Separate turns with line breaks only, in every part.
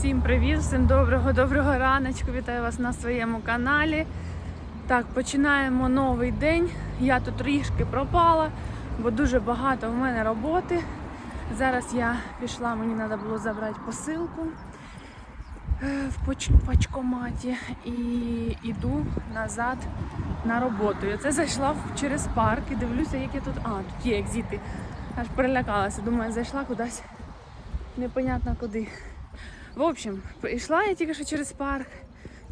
Всім привіт, всім доброго, доброго раночку. Вітаю вас на своєму каналі. Так, починаємо новий день. Я тут трішки пропала, бо дуже багато в мене роботи. Зараз я пішла, мені треба було забрати посилку е, в почкоматі і йду назад на роботу. Я це зайшла через парк і дивлюся, як я тут. А, тут є екзити. Аж перелякалася. Думаю, зайшла кудись непонятно куди. В общем, прийшла я тільки що через парк,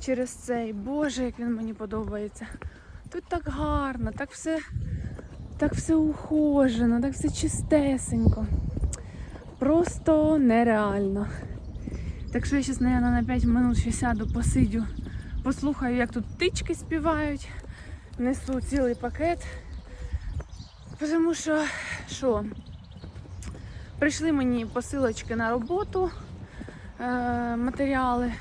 через цей. Боже, як він мені подобається. Тут так гарно, так все, так все ухожено, так все чистесенько. Просто нереально. Так що я зараз, мабуть, на 5 минут ще сяду, посидю, послухаю, як тут птички співають, несу цілий пакет. Тому що, що, прийшли мені посилочки на роботу е, матеріали.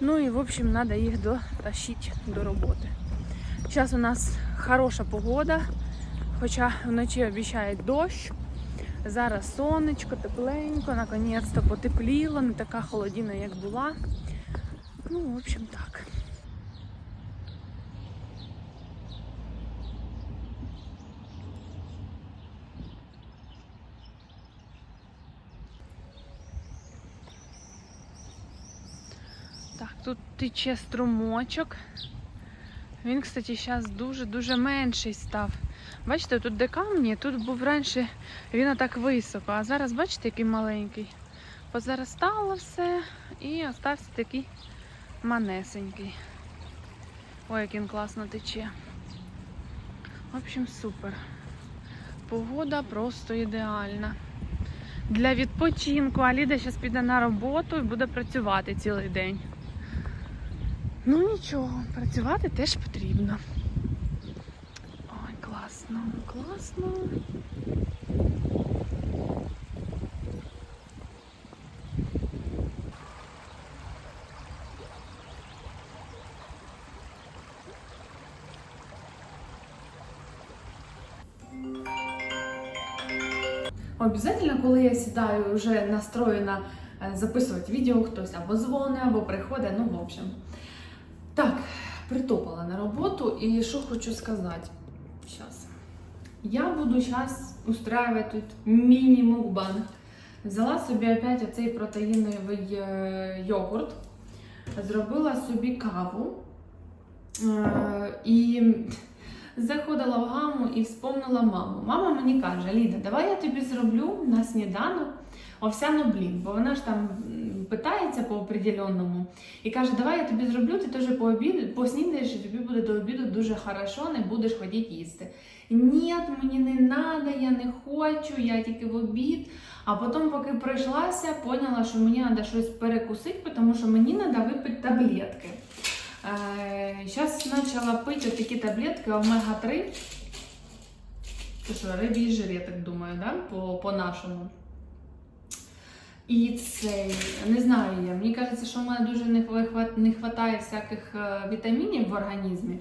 Ну і в общем треба їх дотащити до роботи. Зараз у нас хороша погода, хоча вночі обіцяє дощ. Зараз сонечко, тепленько, наконець-то потепліло, не така холодина, як була. Ну, в общем, так. Так, тут тече струмочок. Він, кстати, зараз дуже-дуже менший став. Бачите, тут де камні, тут був раніше він отак високо, а зараз, бачите, який маленький. Позаростало все і остався такий манесенький. Ой, як він класно тече. В общем, супер. Погода просто ідеальна. Для відпочинку. А Ліда зараз піде на роботу і буде працювати цілий день. Ну нічого, працювати теж потрібно. Ой, класно, класно. Обязательно, коли я сідаю вже настроєна е, записувати відео, хтось або дзвонить, або приходить, ну, в общем. Притопала на роботу і що хочу сказати. Сейчас. Я буду зараз устраивать тут міні-мукбанг. Взяла собі опять оцей протеїновий е, йогурт, зробила собі каву е, і заходила в гаму і вспомнила маму. Мама мені каже: Ліда, давай я тобі зроблю на сніданок овсяну блін, бо вона ж там питається по определенному і каже, давай я тобі зроблю, ти теж по обіду, поснідаєш, і тобі буде до обіду дуже хорошо, не будеш ходити їсти. Ні, мені не треба, я не хочу, я тільки в обід. А потім, поки пройшлася, поняла, що мені треба щось перекусити, тому що мені треба випити таблетки. Зараз почала пити такі таблетки омега-3. Це що, рибій жир, я так думаю, да? по- по-нашому. І цей, не знаю я, мені кажеться, що в мене дуже не вистачає всяких е, вітамінів в організмі.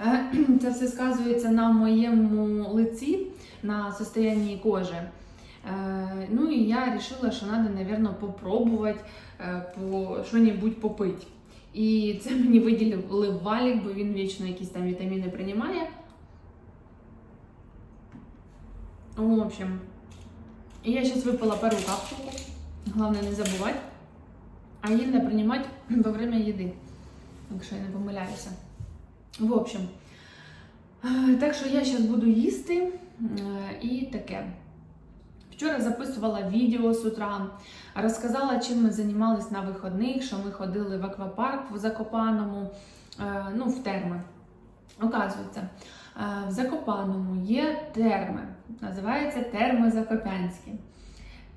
Е, Це все сказується на моєму лиці, на состоянні кожи. Е, Ну і я вирішила, що треба, мабуть, попробувати по що-небудь попити. І це мені виділив валік, бо він вічно якісь там вітаміни приймає. В общем, я зараз випила першу капсулку. Головне не забувати. А її не приймати во время їди, якщо я не помиляюся. В общем, е, так що я зараз буду їсти е, і таке. Вчора записувала відео з утра, розказала, чим ми займалися на вихідних, що ми ходили в аквапарк в Закопаному, е, ну, в терми. Оказується, в Закопаному є терми, називається терми Закопянські.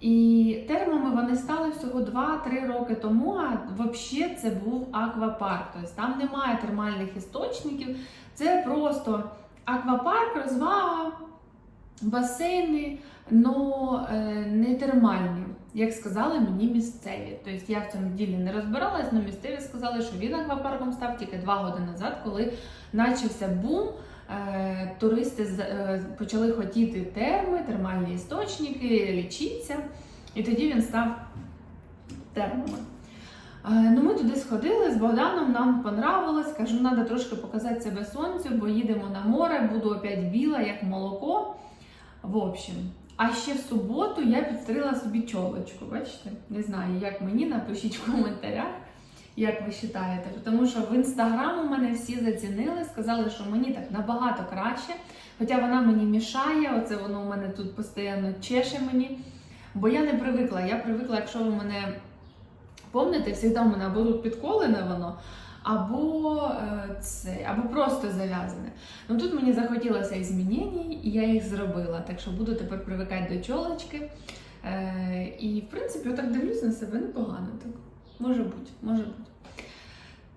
І термами вони стали всього 2-3 роки тому, а взагалі це був аквапарк. Тобто там немає термальних істочників, це просто аквапарк, розвага, басейни, но е, не термальні, як сказали мені місцеві. Тобто я в цьому ділі не розбиралась, але місцеві сказали, що він аквапарком став тільки 2 роки назад, коли почався бум. Е, Туристи е, почали хотіти терми, термальні істочники, лічитися, і тоді він став термами. Ну, ми туди сходили з Богданом, нам понравилось. Кажу, треба трошки показати себе сонцю, бо їдемо на море, буду опять біла, як молоко. В общем, а ще в суботу я підстригла собі чолочку. Бачите? Не знаю, як мені, напишіть в коментарях, як ви вважаєте. Тому що в інстаграм у мене всі зацінили, сказали, що мені так набагато краще. Хоча вона мені мішає, оце воно у мене тут постійно чеше мені. Бо я не привикла. Я привикла, якщо ви мене помните, завжди у мене або тут підколене воно, або е, це, або просто зав'язане. Ну тут мені захотілося змінень, і я їх зробила. Так що буду тепер привикати до чолочки. Е, і в принципі, отак дивлюсь на себе непогано. Так. Може бути, може бути.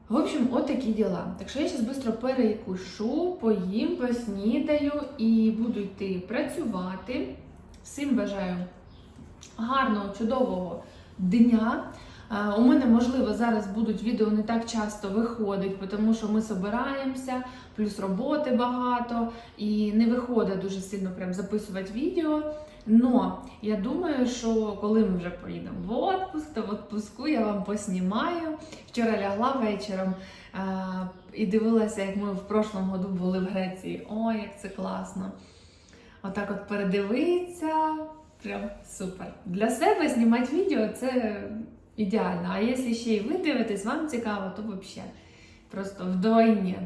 В общем, от такі діла. Так що я зараз швидко перекушу, поїм, поснідаю і буду йти працювати. Всім бажаю гарного, чудового дня. Е, У мене, можливо, зараз будуть відео не так часто виходить, тому що ми збираємося, плюс роботи багато, і не виходить дуже сильно прям записувати відео. Но я думаю, що коли ми вже поїдемо в отпуск, то в отпуску я вам поснімаю. Вчора лягла вечором е, і дивилася, як ми в прошлому году були в Греції. Ой, як це класно! Отак от передивитися. Прям супер. Для себе знімати відео це ідеально. А якщо ще й ви дивитесь, вам цікаво, то взагалі просто вдвойні.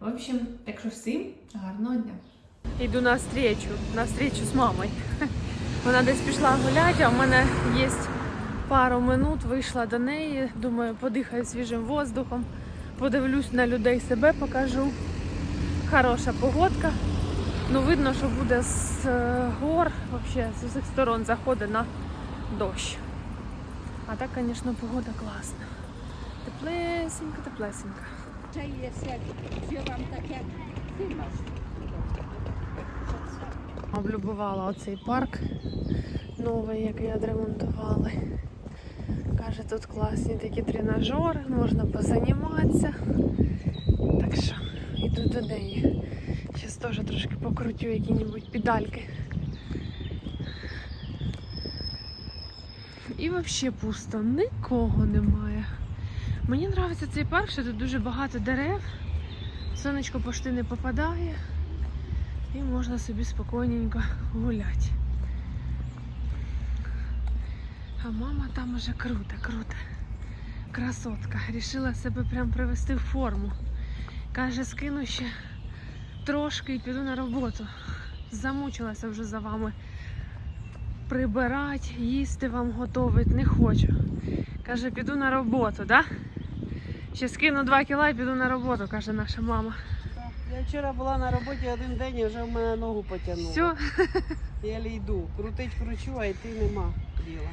В общем, так що всім гарного дня. Йду на встречу, на встречу з мамою. Вона десь пішла гуляти, а в мене є пару минут, вийшла до неї. Думаю, подихаю свіжим воздухом, подивлюсь на людей, себе покажу. Хороша погодка. Ну, видно, що буде з е, гор, вообще з усіх сторон заходить на дощ. А так, звісно, погода класна. Теплесенька, теплесенька.
Це є tak jak ty masz.
Облюбувала оцей парк новий, який відремонтували. Каже, тут класні такі тренажери, можна позаніматися. Так що йду до неї. Зараз теж трошки покрутю які-небудь педальки. І взагалі пусто, нікого немає. Мені подобається цей парк, що тут дуже багато дерев, сонечко почти не попадає. І можна собі спокійненько гуляти. А мама там уже круто. Красотка. Рішила себе прям привести в форму. Каже, скину ще трошки і піду на роботу. Замучилася вже за вами прибирати, їсти вам готувати. Не хочу. Каже, піду на роботу, да? Ще скину 2 кіла і піду на роботу, каже наша мама.
Я вчора була на роботі один день і вже в мене ногу потягнуло.
Все,
Я йду. Крутить кручу, а йти нема діла.